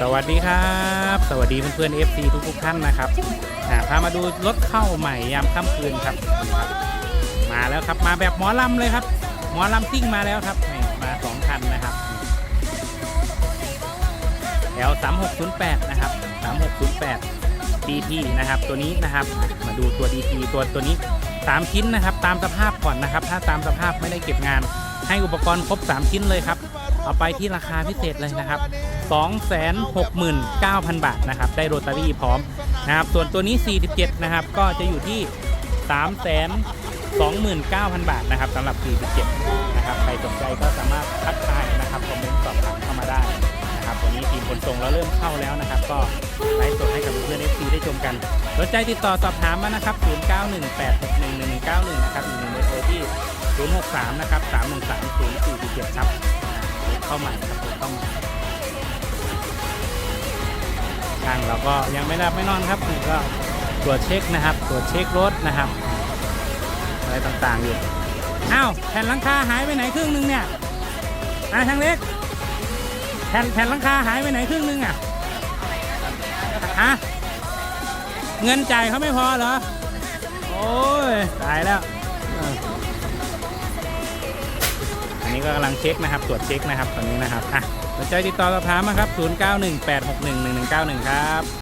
สวัสดีครับ สวัสดีเพื่อนๆ FC ทุกทุกๆท่านนะครับพามาดูรถเข้าใหม่ยามค่ำคืนครับ มาแล้วครับมาแบบหมอลำเลยครับ หมอลำซิ่งมาแล้วครับมาสองคันนะครับแถว3608 นะครับ 3608 DT นะครับ ตัวนี้นะครับ มาดูตัว DT ตัวตัวนี้ 3 ชิ้นนะครับ ตามสภาพก่อนนะครับ ถ้าตามสภาพไม่ได้เก็บงาน ให้อุปกรณ์ครบ 3 ชิ้นเลยครับ เอาไปที่ราคาพิเศษเลยนะครับ 269,000 บาทนะครับ ได้โรตารี่พร้อมนะครับ ส่วนตัวนี้ 47 นะครับ ก็จะอยู่ที่ 329,000 บาทนะครับสำหรับ 47 นะครับ ใครสนใจก็สามารถทักทายนะครับ คอมเมนต์สอบถามเข้ามาได้นะครับวันนี้ทีมขนส่งเราเริ่มเข้าแล้วนะครับ ก็ไลฟ์สดให้กับเพื่อนๆ FC ได้ชมกัน สนใจติดต่อสอบถามมานะครับ 0918611191 นะครับอีกหนึ่งเบอร์โทรที่063 นะครับ 313 047ครับ เข้าใหม่ครับเข้าม่ทางเราก็ยังไม่รับไม่นอนครับนี่ก็ตรวจเช็คนะครับ ตรวจเช็ครถนะครับ อะไรต่างๆอยู่อ้าวแผ่นหลังคาหายไปไหนครึ่งหนึงเนี่ยอะทางเล็กแผ่นแผ่นหลังคาหายไปไหนครึ่งหนึงอะฮะเงินจ่ายเขาไม่พอเหรอ โอ้ยตายแล้ว ก็กำลังเช็คนะครับ ตรวจเช็คนะครับตอนนี้นะครับอะสนใจติดต่อสอบถามมาครับ 0918611191 ครับ